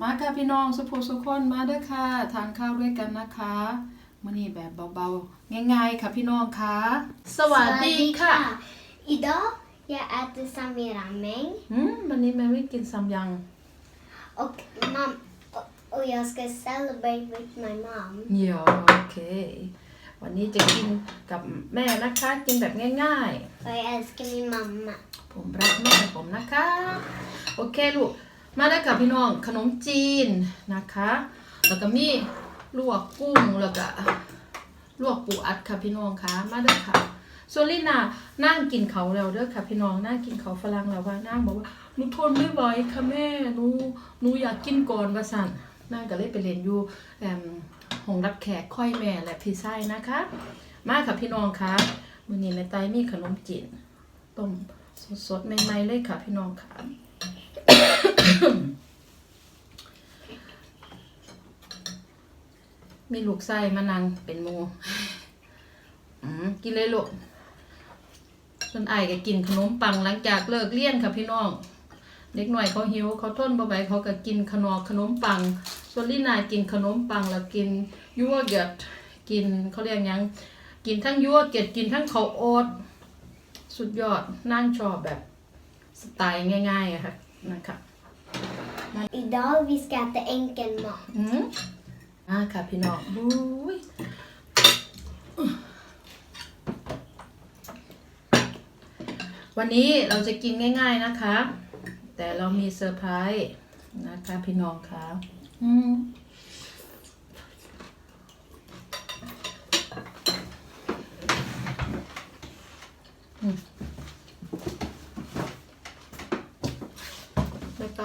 มาค่ะพี่น้องสุภูสุขคนมาเด้อค่ะ ทานข้าวด้วยกันนะคะมื้อนี้แบบเบาๆ ง่ายๆ ค่ะพี่น้องค่ะ สวัสดีค่ะ Idag jag äter samirameng อืมวันนี้แม่ไม่กินซัมยัง och, mam, och, och jag ska celebrate with my mom. เดี๋ยวโอเค วันนี้จะกินกับแม่นะคะ กินแบบง่าย För jag älskar min mamma. ๆ ผมรักแม่ผมนะคะ โอเคลูก มาได้อกับพี่น้องขนมจีนนะคะ แล้วก็มีลวกกุ้งแล้วก็ลวกปูอัดค่ะพี่น้องคะมาเด้ค่ะส่วนลินานั่งกินเขาแล้วเด้อค่ะพี่น้องนั่งกินเขาฝรั่งแล้วว่านั่งบอกว่าหนูทนไม่ไหวค่ะแม่หนูหนูอยากกินก่อนว่าสั่นนั่งก็เลยไปเรียนอยู่แอมห้องรับแขกค่อยแม่และพี่ไส้นะคะ มาค่ะพี่น้องคะมื้อนี้แม่ไตมีขนมจีนต้มสดๆใหม่ๆเลยค่ะพี่น้องค่ะ มีลูกไส้มานังเป็นมูกินเลยลูกส่วนไอ้ก็กินขนมปังหลังจากเลิกเรียนค่ะพี่น้อง เด็กหน่อยเขาหิวเขาทนบ่ไหวเขาก็กินขนมขนมปัง ส่วนลี่นายกินขนมปังแล้วกินยั่วเกิดกินเขาเรียกยัง กินทั้งยั่วเกิดกินทั้งข้าวโอ๊ตสุดยอดนั่งชอบแบบสไตล์ง่ายๆอะค่ะนะคะ Idag vi ska äta enkel mat. อืมอ่าค่ะพี่น้องบุ้ยวันนี้เราจะกินง่าย ๆนะคะ แต่เรามีเซอร์ไพรส์นะคะพี่น้องคะอืมอืม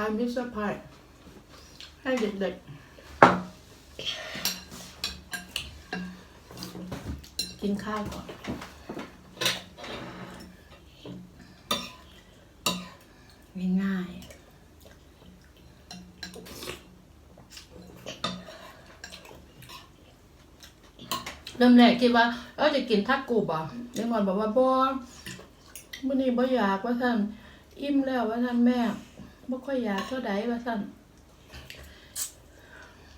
ในการมีเซอร์ไพรส์ให้เด็กๆ กินข้าวก่อนง่ายๆเริ่มแรกคิดว่าเออจะกินทักกูบ่เด็กมันบอกว่าบ่มื้อนี้บ่อยากว่าซั่นอิ่มแล้วว่าซั่นแม่ บ่ค่อยอยากเท่าใดว่าซั่น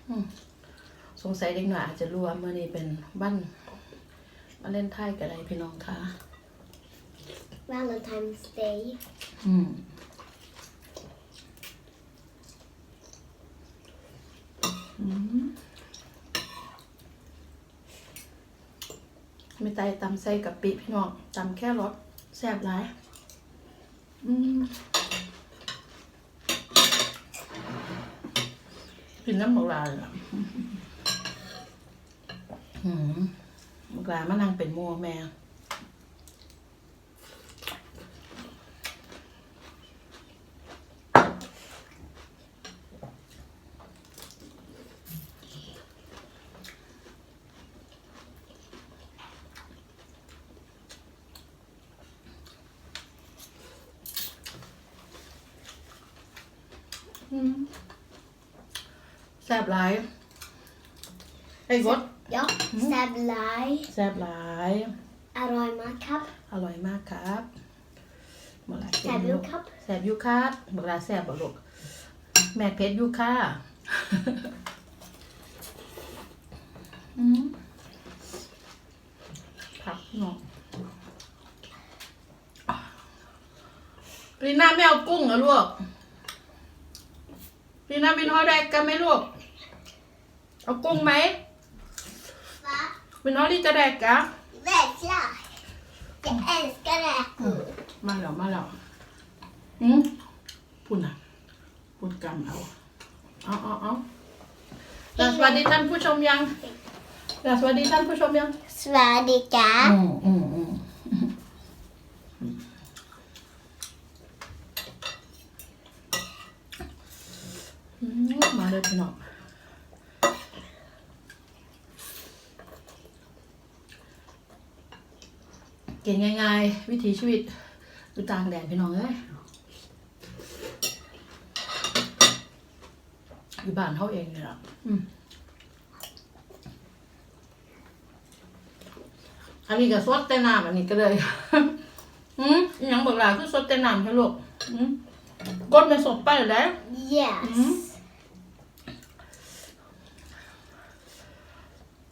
อืมสงสัยเด็กหน่อยอาจจะรู้ว่ามื้อนี้เป็นวันมาเล่นไทยกับอะไรพี่น้องคะ Valentine's Day. อืมอืมไม่ไตตำใส่กับปิพี่น้องตำแค่รสแซ่บหลาย อืม กินน้ำหมกลาเลยอะอืมหมกลามานั่งเป็นมัวแม่ อืมแซ่บหลาย ไอ้กด Ja, sablaj. แซ่บหลาย Aroy makap. อร่อยมากครับเมื่อไหร่แซ่บอยู่ครับแซ่บอยูครับเมื่อไหรแซ่บบ่ลูกแม่เพชรอยูค่ะอืมผักเนาะลีน่าไม่เอากุ้งเหรอลูกลีน่าบินฮอแดกกันไหมลูก เอากุ้งไหม Va? บินฮอดีจะแดกกะ Vecchia. Jag älskar räkor. มาแล้วมาแล้วอืมปุ่นอะปุ่นกำเอาเอาเอาเอาแล้วสวัสดีท่านผู้ชมยังแล้วสวัสดีท่านผู้ชมยัง Svadika. อืมอืมอืมอืมมาเลยพี่น้อง กินง่ายๆ วิถีชีวิตดูต่างแดดพี่น้องเอ้ยอยู่บ้านเขาเองเลยล่ะอันนี้ก็สดแต่น้ำอันนี้ก็เลยอืมยังบอกลาคือสดแต่น้ำใช่ลูกอืมก้นเป็นสดไปแล้ว yes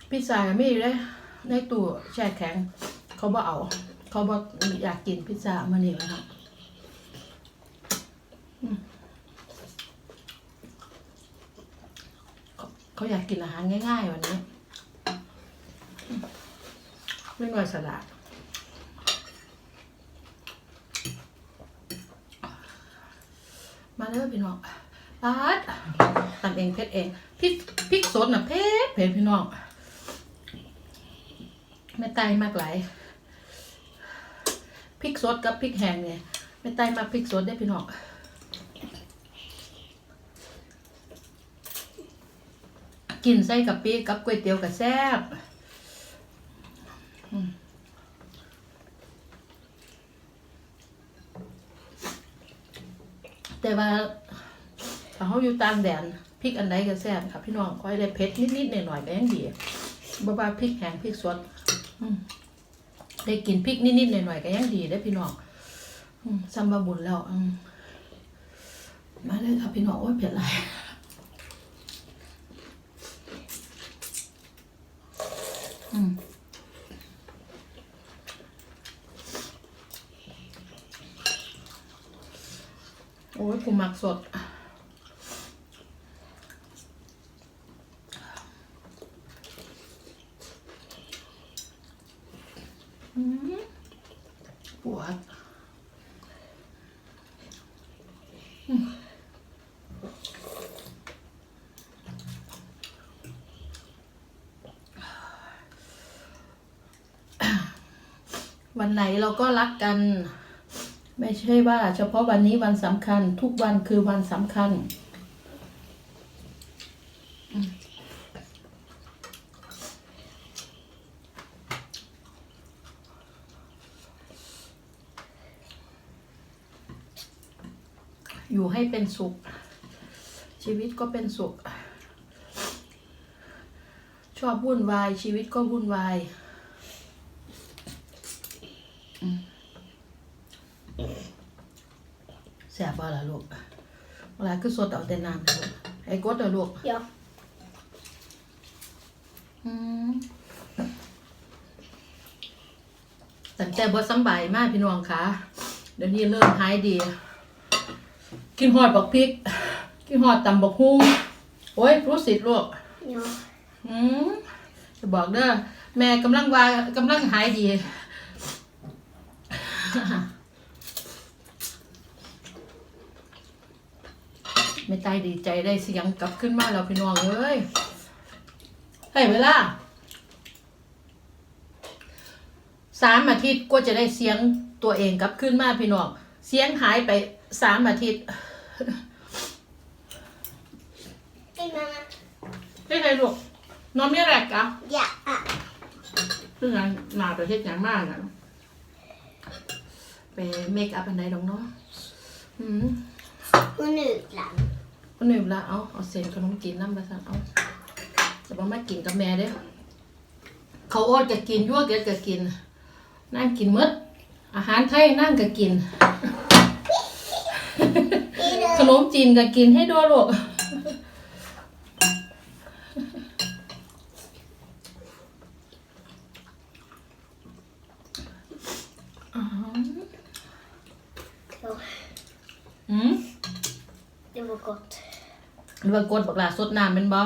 พี่สายมีเลยในตัวแช่แข็ง เขาบ่เอา เขาบ่อยากกินพิซซ่ามานี่แล้วครับเขาเขาอยากกินอาหารง่าย ๆ วันนี้ไม่หน่อยสลัดมาเด้อพี่น้องปาดตำเองเผ็ดเองพริกพริกสดน่ะเผ็ดเผ็ดพี่น้องแม่ไตมากหลาย พริกสดกับพริกแห้งเนี่ยแม่ไตมาพริกสดได้พี่น้องกินใส่กับปีกับก๋วยเตี๋ยวกับแซ่บแต่ว่าถ้าเขาอยู่ต่างแดนพริกอันใดก็แซ่บค่ะพี่น้องคอยได้เผ็ดนิดๆหน่อยๆก็ยังดีบ่ว่าพริกแห้งพริกสดอืม ได้กินพริกนิดๆหน่อยๆก็ยังดีได้พี่น้องอืมซ้ำบาบุญแล้วมาเลยค่ะพี่น้องโอ้ยเผ็ดหลายอืมโอ้ยกูมักสดอ ปวดวันไหนเราก็รักกัน ไม่ใช่ว่า เฉพาะวันนี้วันสำคัญ ทุกวันคือวันสำคัญ อยู่ให้เป็นสุข ชีวิตก็เป็นสุข ชอบวุ่นวาย ชีวิตก็วุ่นวายอืมแสบบ่ล่ะลูกเวลาคือสดเอาแต่น้ำลูกไอ้กดเอาลูก Ja. อืมแต่แต่บ่สำบายมากพี่น้องคะเดี๋ยวนี้เริ่มหายดี กินหอดบักพริก กินหอดตำบักฮุ้งโอ้ยรู้สิลูก Ja. อืมจะบอกเด้อแม่กำลังว่ากำลังหายดีไม่ตายดีใจได้เสียงกลับขึ้นมาแล้วพี่น้องเอ้ยให้เวลาสามอาทิตย์ก็จะได้เสียงตัวเองกลับขึ้นมาพี่น้องเสียงหายไปสามอาทิตย์ Hej mamma. ได้ไงลูกนอนไม่แรกอะ Ja. เรื่องงานหนาประเทศอย่างมากอะไปเมคอัพอันใดดองเนาะอืม Och nudlar. คนหนึ่งละเอาเอาเศษขนมกินน้ำมาสั่งเอาจะบอกมากินกับแม่เด้อเขาวโอดก็กินยั่วเกดก็กิน นั่งกินหมดอาหารไทยนั่งก็กินข นมจีนก็กินให้ด้วยลูกอ๋อ Ja, อืม det var gott. หรือว่ากดบักหลาสดน้ำเป็นบ่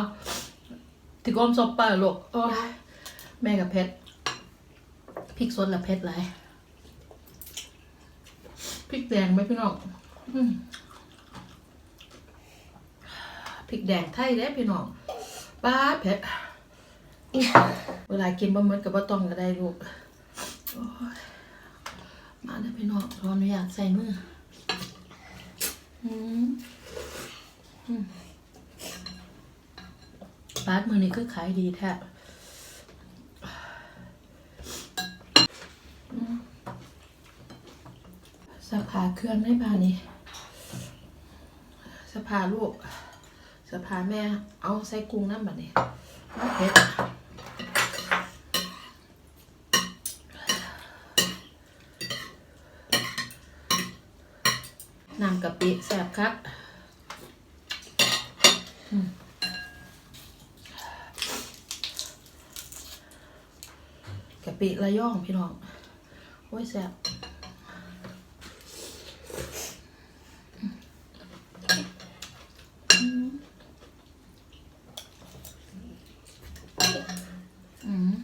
ที่ก้มซบปลาลูกโอ้ยแม่กับเพชรพริกสดละเพชรไรพริกแดงไหมพี่น้องอืม พริกแดงไทยเด้พี่น้องป้าเผ็ดเวลากินบะหมือนกับบ่ต้องก็ได้ลูกมาเด้พี่น้องขออนุญาตใส่มืออืมบาสมือนี้คือขายดีแท้สภาเครื่องได้บานี่สภาลูก สภาแม่เอาใส่กุ้งน้ำบัดนี้เผ็ดน้ำกะปิแซ่บครับสปิระย่องพี่น้อง โอ้ยแซ่บอืม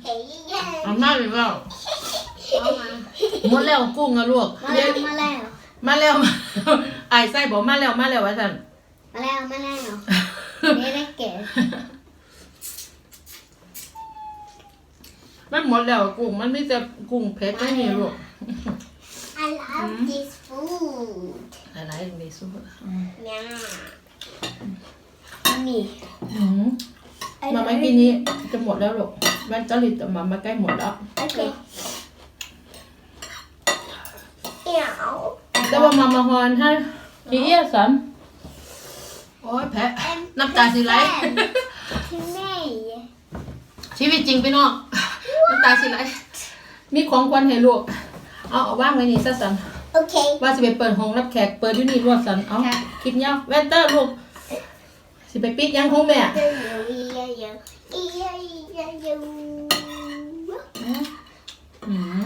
Hej, hej. เอามาเลยว่า Ja, man. หมดแล้วกุ้งอะลูก Maleo, maleo. มาแล้วไอ้ไส้บอกมาแล้วมาแล้วว่าสัน Maleo, maleo. Det räcker. มันหมดแล้วกุ้งมันไม่จะกุ้งเผ็ดไม่มีลูก I love this food. หลายๆมีสู้ Yeah. Mommy. อืมมาไม่ปีนี้จะหมดแล้วลูกวันจริตมามาใกล้หมดแล้ว Okay. Ja. แต่ ว่ามามาฮอนให้ทีเอียสันโอ้ยแพ้น้ำตาสิไหล Till mig. ชีวิตจริงพี่น้อง น้ำตาสิไหล มีของควันให้ลูก เอาเอาว่างไว้นี่ซะสัน Okay. ว่าสิไปเปิดห้องรับแขก เปิดอยู่นี่รวดสัน เอาค่ะคิดเงาแว่นเตอร์ลูก สิไปปิดยังห้องแม่อืม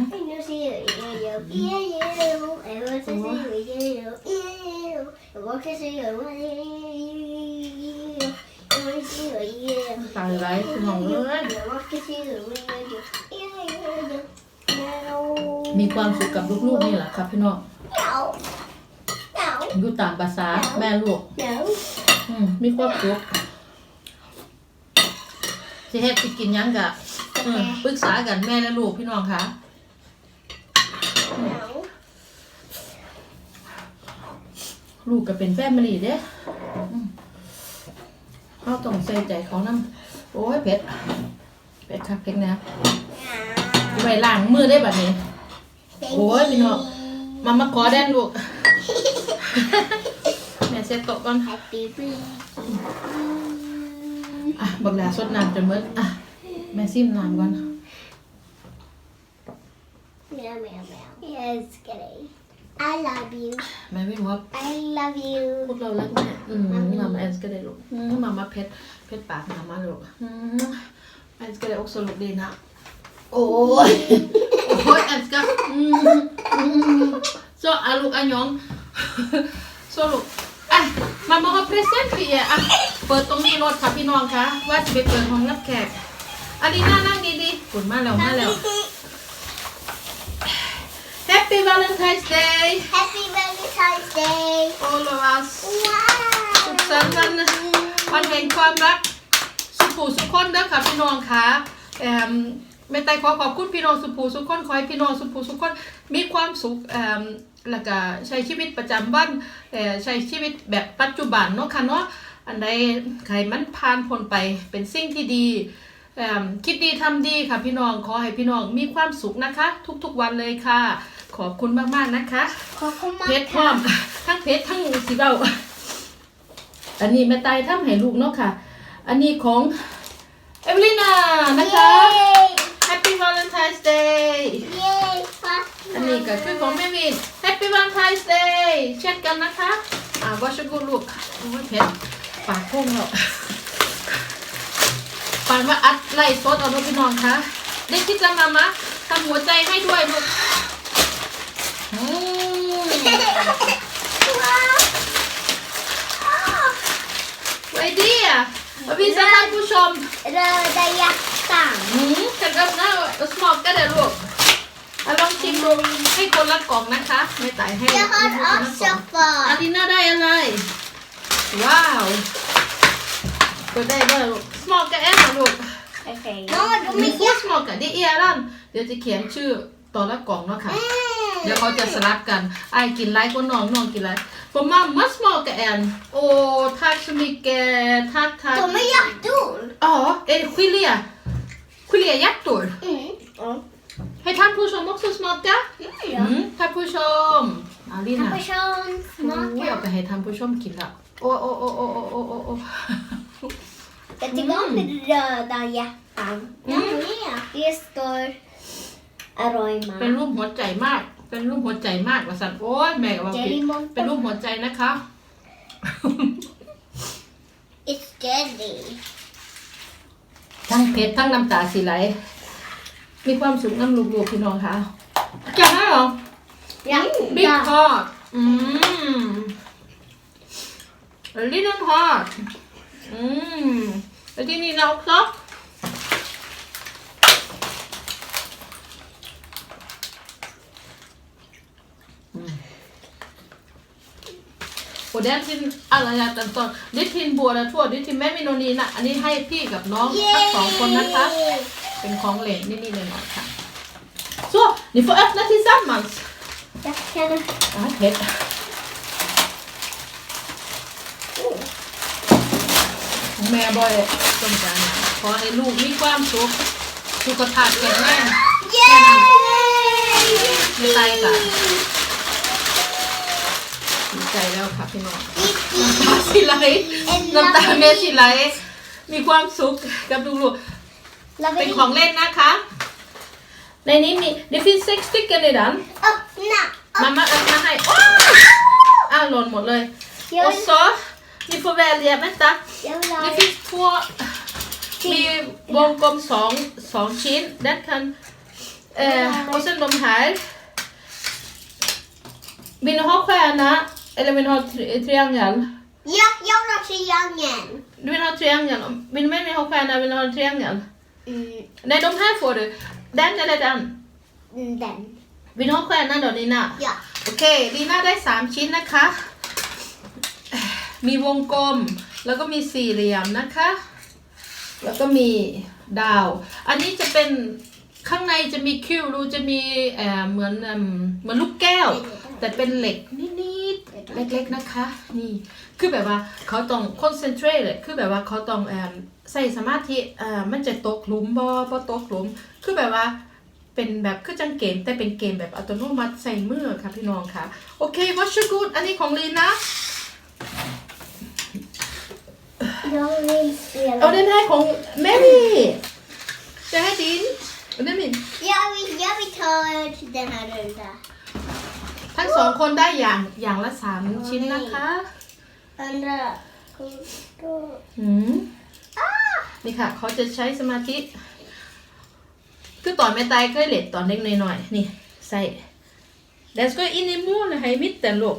ตายไรพี่น้องเอ้ยมีความสุขกับลูกๆนี่แหละครับพี่น้องอยู่ตามภาษาแม่ลูกมีความสุขสิเฮ็ดสิกินยังกะปรึกษากันแม่และลูกพี่น้องค่ะ ลูกก็เป็นแฟมิลี่เด้อืมเขาต้องใส่ใจเขานำโอ้ยเผ็ดเผ็ดคักเผ็ดนะไว้ล้างมือได้บัดนี้ โอ้ยพี่น้องมามาขอแดนลูกแม่เซ็ตโต๊ะก่อน Happy birthday อะบักหลาสดน้ำจนเบิดอะแม่ซิมน้ำก่อน Meow, meow, meow. Yes, Gary. I love you. แม่ไม่รู้ว่า I love you. พวกเรารักแม่อืมมามาแอนส์ก็ได้ลูกอืมมามาเพชรเพชรปากมามาลูกอืมแอนส์ก็ได้อกสลุกดีนะโอ้ยโอ้ยแอนส์ก็อืมอืมโซอาลูกอันยองโซลูกอะมามาเอาเพรสเซนต์พี่อะเปิดตรงนี้รถค่ะพี่น้องคะว่าจะไปเปิดห้องรับแขกอันนี้น่านั่งดีๆฝุ่นมาแล้วมาแล้ว Happy Valentine's Day Happy Valentine's Day. all of us สุข Wow. สันต์วันวันแห่งความรัก สุขูสุขคนเด้อค่ะพี่น้องค่ะแอมแม่ไต่ขอขอบคุณพี่น้องสุภูสุขคนขอให้พี่น้องสุภูสุขคนมีความสุขแอมแล้วก็ใช้ชีวิตประจำวันเอ่อใช้ชีวิตแบบปัจจุบันเนาะค่ะเนาะอันใดใครมันผ่านพ้นไปเป็นสิ่งที่ดีแอมคิดดีทำดีค่ะพี่น้องขอให้พี่น้องมีความสุขนะคะ ทุกๆวันเลยค่ะ ขอบคุณมากๆนะคะเพชรพร้อม ทั้งเพชรทั้งสีเบาอันนี้แม่ตายทำให้ลูกเนาะค่ะ อันนี้ของเอเวลินานะคะ Yay. Happy Valentine's Day Yay. อันนี้ก็คือของแม่วิน Happy Valentine's Day เช่นกันนะคะ อ่าวาชกุลูกโอ้ยเพชรปากพุ่งแล้วปานว่าอัดไล่ซดเอาลูกพี่น้องคะได้คิดจะมามะทำหัวใจให้ด้วยลูกอืม ไอเดียมาพี่สท่านผู้ชม Röda hjärtan. หืมฉันกับหน้าสมอกก็ได้ลูกเอาลองชิมดูให้คนละกล่องนะคะ ไม่ตายให้ Jag ให้คนละ har กล่อง också อา fått. ดิน่าได้อะไร ว้าวเปิดได้ด้วยลูกสมอกกับแอนนะลูก Okej. Mamma, de มี är คู่สมอกกับดิเอียรันเดี๋ยวจะเขียนชื่อต่อละกล่องเนาะค่ะเดี๋ยวเขาจะสลับกันไอ้กินไรก็น้องน้องกินไรผมมามัสมอกับแอนโอ้ทักสมิแกทักทัก De är hjärtor. Ja, är det gelé? Geléhjärtor? Mm. Ja. Hej tandpushom också smaka? Ja. Mm, tandpushom. Alina. Person, Oh, jag smaka. kan hej tandpushom killar. Åh, åh, åh, åh, åh, åh, åh, åh. Jag tycker om röda hjärtan. Mm. Ja, det står Aroima. เป็นรูปหัวใจมาก เป็นรูปหัวใจมากว่าสันโอ้ยแม่กับว่าผิด Jelly เป็นรูป monster. หัวใจนะคะ It's jelly. ทั้งเพชรทั้งน้ำตาสีไหล มีความสุขน้ำลูกๆพี่น้องค่ะแกะได้เหรอ Ja. Big Ja. heart. Mm. A little heart. Mm. Är det Nina också? Mm. Och den till alla hjärtans dag. Det är till båda två. Det är till Memmin och Nina. อันนี้ให้พี่กับน้องทั้งสองคนนะคะ Yay. เป็นของเล่นนิดๆหน่อยๆค่ะ Så, ni får öppna tillsammans. Jag kan... Ja, vet. Oh. แม่บอยต้องการขอให้ลูกมีความสุขสุขภาพแข็งแรง Yay! ไม่ตายค่ะดี ใจแล้วค่ะพี่น้องน้ำตาสิไหลน้ำตาแม่สิไหลมีความสุขกับลูกๆเป็นของเล่นนะคะ ในนี้มี det finns sex stycken i den Öppna! มามาเอามาให้โอ้อ้าวหล่นหมดเลย Jag โอ้ vill, ซอนี่ får välja vänta jag vill ha... Det finns två, มีวงกลมสองสองชิ้น Den kan, eh, och sen de här. Vill ni ha stjärna eller vill ni ha tri triangel? Ja, jag vill ha triangeln. Du vill ha triangel? Vill du med mig ha stjärna eller vill du ha en triangel? Mm, Nej, de här får du. Den eller den? den. Vill du ha stjärna då, Lina? Ja. โอเคลีน่าได้สามชิ้นนะคะ มีวงกลม แล้วก็มีสี่เหลี่ยมนะคะ แล้วก็มีดาว อันนี้จะเป็นข้างในจะมีคิวรูจะมีเอ่อเหมือนเอิ่มเหมือนลูกแก้ว แต่เป็นเหล็กนิด ๆเล็ก ๆนะคะ นี่คือแบบว่าเขาต้องคอนเซนเทรตเลยคือแบบว่าเขาต้องเอ่อใส่สมาธิเอ่อมันจะตกหลุมบ่บ่ตกหลุม คือแบบว่าเป็นแบบคือจังเกมแต่เป็นเกมแบบอัตโนมัติใส่มือค่ะพี่น้องค่ะ โอเควัชกูดอันนี้ของลีนะ Jag vill spela. เอาเดนให้ของแม่มี่จะให้ดินเอาเดนมิน Jag vill, jag vill ta den här runda. ทั้งสองคนได้อย่างอย่างละสามชิ้นนะคะ Andra. Då. อืมนี่ค่ะ เขาจะใช้สมาธิ คือตอนแม่ตายเคยเล็ดตอนเล็กหน่อยๆนี่ ใส่เดสก็อินในมูนให้มิดแต่ลูก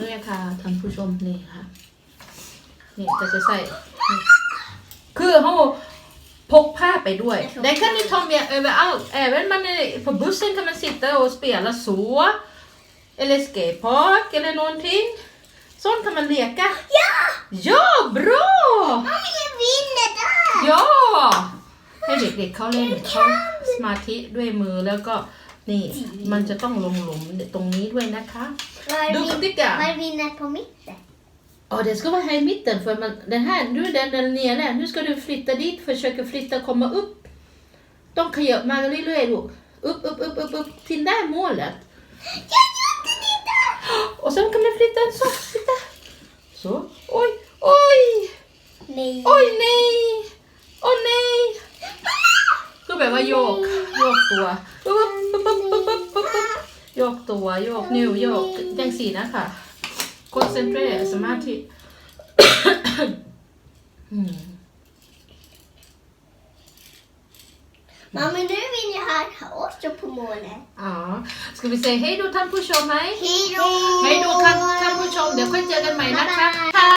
นี่ค่ะท่านผู้ชมนี่ค่ะนี่ก็จะใส่นี่คือเขาพกผ้าไปด้วย Det kan ni ta med överallt. Även man är, på bussen kan man sitta och spela så. Eller skatepark eller någonting. Sånt kan man leka. Ja! Ja, bra! Mamma, jag vinner där! ย่อให้เด็กๆเขาเล่นเขาสมาธิด้วยมือแล้วก็นี่มันจะต้องลงหลุมตรงนี้ด้วยนะคะ Var Du vin- sticker. var vinner på mitten? Ja, det ska vara här i mitten för man, den här, nu är den där nere. Nu ska du flytta dit, försöka flytta, komma upp. De kan göra man รื่อยๆลูก upp, upp, upp, upp, upp till det där målet. Jag gjorde det där! Och sen kan man flytta en så, flytta. Så, oj, oj, Nej. oj nej, åh nej. คือแบบว่าโยก โยกตัวปึ๊บปึ๊บปึ๊บปึ๊บปึ๊บปึ๊บปึ๊บโยกตัว โยกนิ้ว โยกจังสีนะคะคอนเซนเทรตสมาธิอืม Mamma, nu vill jag ha också på målet. อ๋อ ska vi säga hej då ท่านผู้ชมไหม Hej då! Hej då ท่านท่านผู้ชมเดี๋ยวค่อยเจอกันใหม่นะคะ Bye bye.